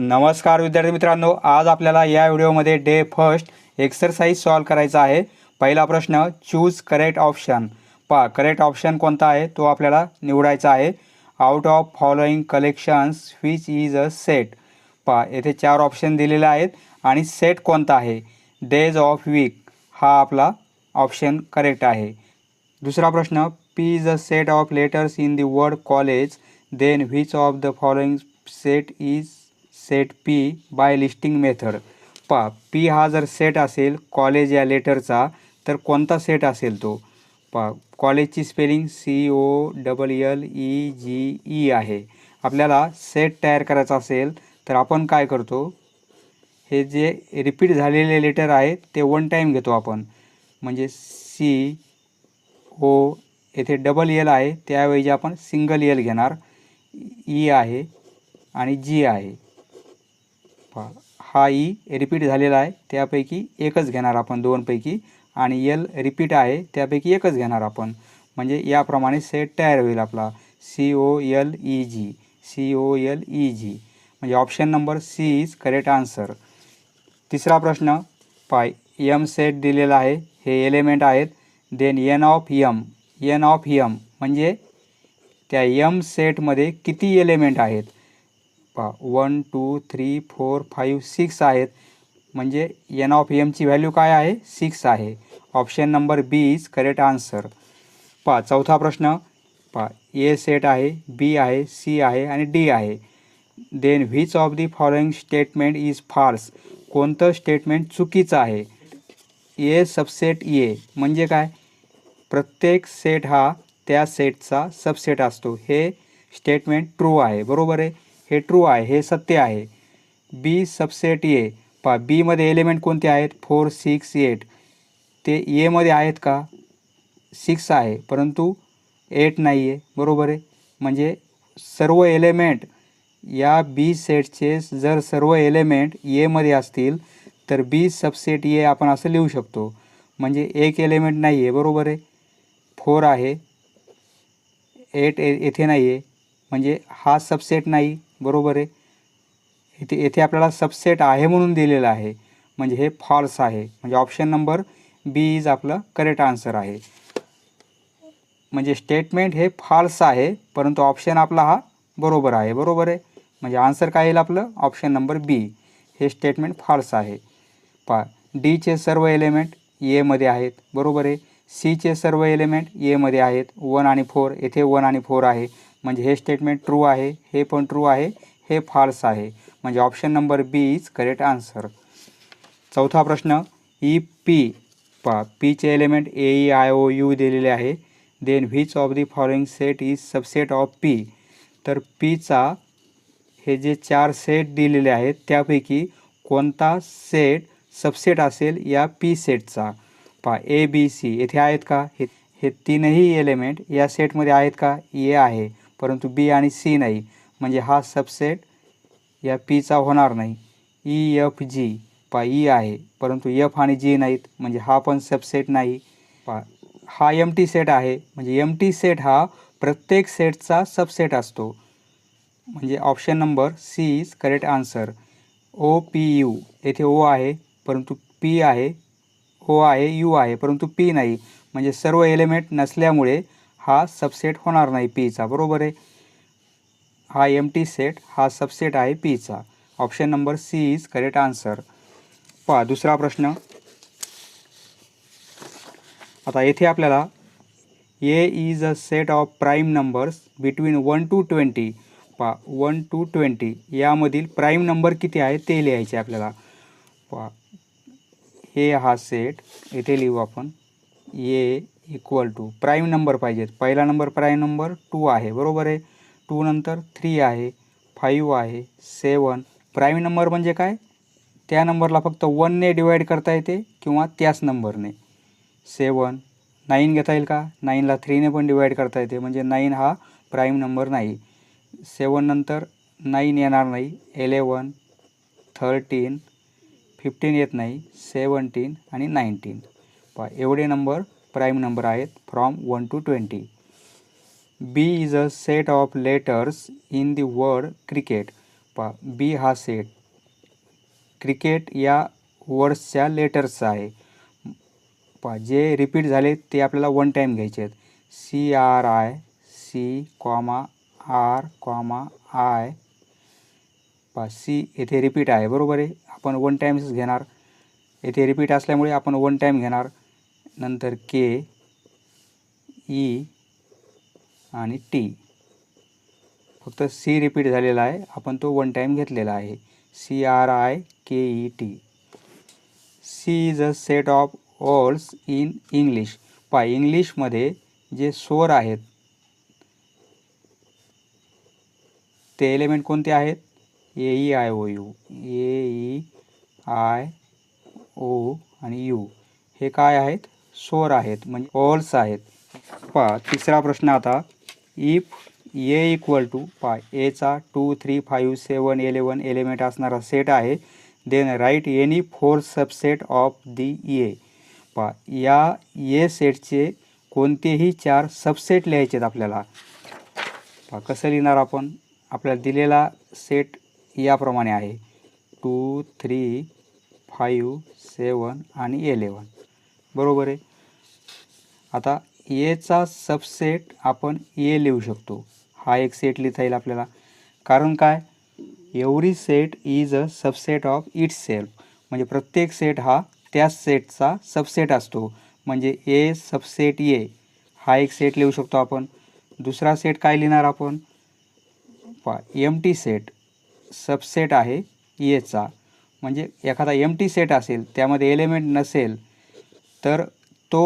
नमस्कार विद्यार्थी मित्रांनो आज आपल्याला या व्हिडिओमध्ये डे फर्स्ट एक्सरसाइज सॉल्व करायचा आहे. पहिला प्रश्न चूज करेक्ट ऑप्शन पहा करेक्ट ऑप्शन कोणता आहे? तो आपल्याला निवडायचा आहे. Out of following collections which is a set पहा येथे चार ऑप्शन दिलेले आहेत आणि सेट कोणता आहे? डेज ऑफ वीक हा आपला ऑप्शन करेक्ट आहे. दुसरा प्रश्न P is a set of letters in the word college then which of the following set is set P by listing method पा पी हा जर सेट असेल कॉलेज या लेटरचा तर कोणता सेट असेल तो? पा कॉलेजची spelling C O double L E G E आहे. आपल्याला सेट तयार करायचा असेल तर आपण काय करतो? हे जे रिपीट झालेले लेटर आहे ते वन टाईम घेतो आपण. म्हणजे सी ओ येथे डबल एल आहे त्याऐवजी आपण सिंगल एल घेणार. ई आहे आणि जी आहे. पहा, हा e ई रिपीट झालेला आहे त्यापैकी एकच घेणार आपण दोनपैकी. आणि यल रिपीट आहे त्यापैकी एकच घेणार आपण. म्हणजे याप्रमाणे सेट तयार होईल आपला. C O L E G C O L E G म्हणजे option number C is correct answer तिसरा प्रश्न पाय यम सेट दिलेला आहे हे एलिमेंट आहेत. Then n of M n of M म्हणजे त्या यम सेटमध्ये किती एलिमेंट आहेत? पहा one two three four five six आहेत. म्हणजे एन ऑफ एमची व्हॅल्यू काय आहे? सिक्स आहे. Option number B is correct answer. पहा चौथा प्रश्न. पहा ए सेट आहे बी आहे सी आहे आणि डी आहे. Then which of the following statement is false कोणतं स्टेटमेंट चुकीचं आहे? ए सबसेट ए म्हणजे काय? प्रत्येक सेट हा त्या सेटचा सबसेट असतो. हे स्टेटमेंट ट्रू आहे. बरोबर आहे? हे ट्रू आहे हे सत्य आहे. बी सबसेट ए पा बीमध्ये एलिमेंट कोणते आहेत? फोर सिक्स एट ते एमध्ये आहेत का? सिक्स आहे परंतु एट नाही आहे बरोबर आहे? म्हणजे सर्व एलिमेंट या बी सेटचे जर सर्व एलिमेंट एमध्ये असतील तर बी सबसेट ए आपण असं लिहू शकतो. म्हणजे एक एलिमेंट नाही आहे बरोबर आहे? फोर आहे. एट ए येथे नाही आहे म्हणजे हा सबसेट नाही. बरोबर आहे. इथे येथे आपल्याला सबसेट आहे म्हणून दिलेलं आहे. म्हणजे हे फॉल्स आहे. म्हणजे ऑप्शन नंबर बी इज आपलं करेक्ट आन्सर आहे. म्हणजे स्टेटमेंट हे फॉल्स आहे परंतु ऑप्शन आपला हा बरोबर आहे. बरोबर आहे? म्हणजे आन्सर काय येईल आपलं? ऑप्शन नंबर बी हे स्टेटमेंट फॉल्स आहे. पा डीचे सर्व एलिमेंट एमध्ये आहेत. बरोबर आहे? सीचे सर्व एलिमेंट एमध्ये आहेत. वन आणि फोर येथे वन आणि फोर आहे. म्हणजे हे स्टेटमेंट ट्रू आहे हे पण ट्रू आहे हे फाल्स आहे. म्हणजे option number B is correct answer चौथा प्रश्न ई पी पा पीचे element A E I O U दिलेले आहे. Then which of the following set is subset of P तर पीचा हे जे चार सेट दिलेले आहेत त्यापैकी कोणता सेट सबसेट असेल या पी सेटचा पा ए बी सी येथे आहेत का? हे हे तीनही एलिमेंट या सेटमध्ये आहेत का? ए आहे. परंतु बी आणि सी नाही. म्हणजे हा सबसेट या पीचा होणार नाही. ई एफ जी पा ई आहे. परंतु एफ आणि जी नाहीत. म्हणजे हा पण सबसेट नाही. पा हा एम टी सेट आहे. म्हणजे एम टी सेट हा प्रत्येक सेटचा सबसेट असतो. म्हणजे option number C is correct answer O P U येथे ओ आहे. परंतु पी आहे. ओ आहे यू आहे. परंतु पी नाही. म्हणजे सर्व एलिमेंट नसल्यामुळे हा सबसेट होणार नाही पीचा बरोबर आहे? हा एम टी सेट हा सबसेट आहे पीचा option number C is correct answer पहा दुसरा प्रश्न. आता येथे आपल्याला A is a set of prime numbers between one to twenty पहा वन टू ट्वेंटी यामधील प्राईम नंबर किती आहे ते लिहायचे आपल्याला. पहा हे हा सेट येथे लिहू आपण. A equal to prime number पाहिजेत पहिला नंबर प्राईम नंबर टू आहे. बरोबर आहे? टू नंतर थ्री आहे. फाईव्ह आहे. सेवन प्राईम नंबर म्हणजे काय? त्या नंबरला फक्त वनने डिवाईड करता येते किंवा त्याच नंबरने सेवन नाईन घेता येईल का? नाईनला थ्रीने पण डिवाईड करता येते. म्हणजे नाईन हा प्राईम नंबर नाही. सेवन नंतर नाईन येणार नाही. एलेवन थर्टीन फिफ्टीन येत नाही. सेवन्टीन आणि नाईन्टीन पहा एवढे नंबर प्राईम नंबर आहेत from one to twenty B is a set of letters in the word cricket पा बी हा सेट क्रिकेट या वर्ड्सच्या लेटर्सचा आहे. पा जे रिपीट झाले ते आपल्याला वन टाईम घ्यायचे आहेत. C R I C comma R comma I पा सी येथे रिपीट आहे. बरोबर आहे? आपण वन टाईम्स घेणार. येथे रिपीट असल्यामुळे आपण वन टाईम घेणार. नंतर के ई e आणि टी फक्त सी रिपीट झालेला आहे. आपण तो वन टाईम घेतलेला आहे. C R I K E T C is a set of vowels in English पा इंग्लिशमध्ये जे स्वर आहेत ते एलिमेंट कोणते आहेत? A E I O U A E I O आणि यू हे काय आहेत? सोर आहेत म्हणजे ऑल्स आहेत. पहा तिसरा प्रश्न आता. इफ ए इक्वल टू पाय एचा two three five seven eleven element असणारा सेट आहे. Then write any four subset of the A पहा या ए सेटचे कोणतेही चार सबसेट लिहायचे आहेत आपल्याला. पहा कसं लिहिणार आपण? आपल्याला दिलेला सेट याप्रमाणे आहे. टू थ्री फाईव्ह सेवन आणि एलेवन बरोबर आहे? आता एचा सबसेट आपण ए लिहू शकतो. हा एक सेट लिहिता येईल आपल्याला. कारण काय? Every set is a subset of itself म्हणजे प्रत्येक सेट हा त्याच सेटचा सबसेट असतो. म्हणजे ए सबसेट ए हा एक सेट लिहू शकतो आपण. दुसरा सेट काय लिहिणार आपण? पा एम टी सेट सबसेट आहे एचा म्हणजे एखादा एम टी सेट असेल त्यामध्ये एलिमेंट नसेल तर तो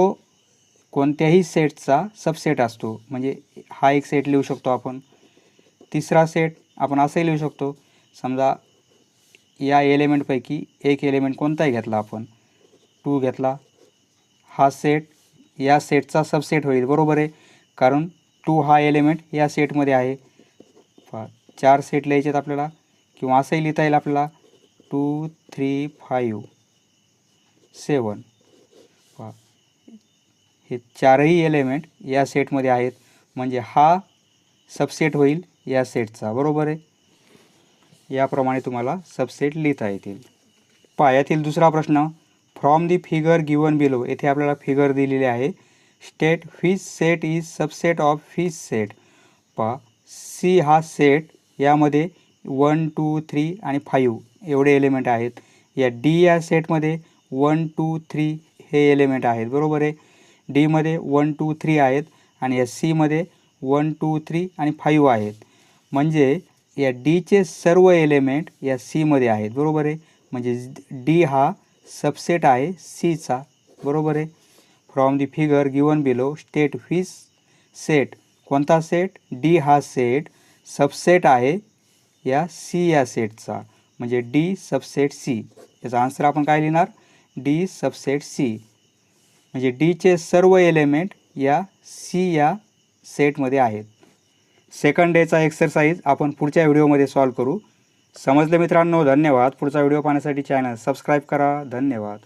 कोणत्याही सेटचा सबसेट असतो. म्हणजे हा एक सेट लिहू शकतो आपण. तिसरा सेट आपण असंही लिहू शकतो. समजा या एलिमेंटपैकी एक एलिमेंट कोणताही घेतला आपण. टू घेतला. हा सेट या सेटचा सबसेट होईल. बरोबर आहे? कारण टू हा एलिमेंट या सेटमध्ये आहे. चार सेट लिहायचे आहेत आपल्याला. किंवा असंही लिहिता येईल आपल्याला. टू थ्री फाईव्ह सेवन हे चारही एलिमेंट या सेटमध्ये आहेत. म्हणजे हा सबसेट होईल या सेटचा बरोबर आहे? याप्रमाणे तुम्हाला सबसेट लिहिता येतील. पायातील दुसरा प्रश्न from the figure given below येथे आपल्याला फिगर दिलेली आहे. State which set is subset of which set पा सी हा सेट यामध्ये वन टू थ्री आणि फाईव्ह एवढे एलिमेंट आहेत. या डी या सेटमध्ये वन टू थ्री हे एलिमेंट आहेत. बरोबर आहे? डीमध्ये वन टू थ्री आहेत आणि या सीमध्ये वन टू थ्री आणि फाईव्ह आहेत. म्हणजे या डीचे सर्व एलिमेंट या सीमध्ये आहेत. बरोबर आहे? म्हणजे डी हा सबसेट आहे सीचा बरोबर आहे? From the figure given below state which set कोणता सेट डी हा सेट सबसेट आहे या सी या सेटचा म्हणजे डी सबसेट सी याचा आन्सर आपण काय लिहिणार? डी सबसेट सी म्हणजे डीचे सर्व एलिमेंट या सी या सेटमध्ये आहेत. सेकंड डेचा एक्सरसाइज आपण पुढच्या व्हिडिओमध्ये सॉल्व करू. समजले मित्रांनो? धन्यवाद. पुढचा व्हिडिओ पाहण्यासाठी चॅनल सबस्क्राईब करा. धन्यवाद.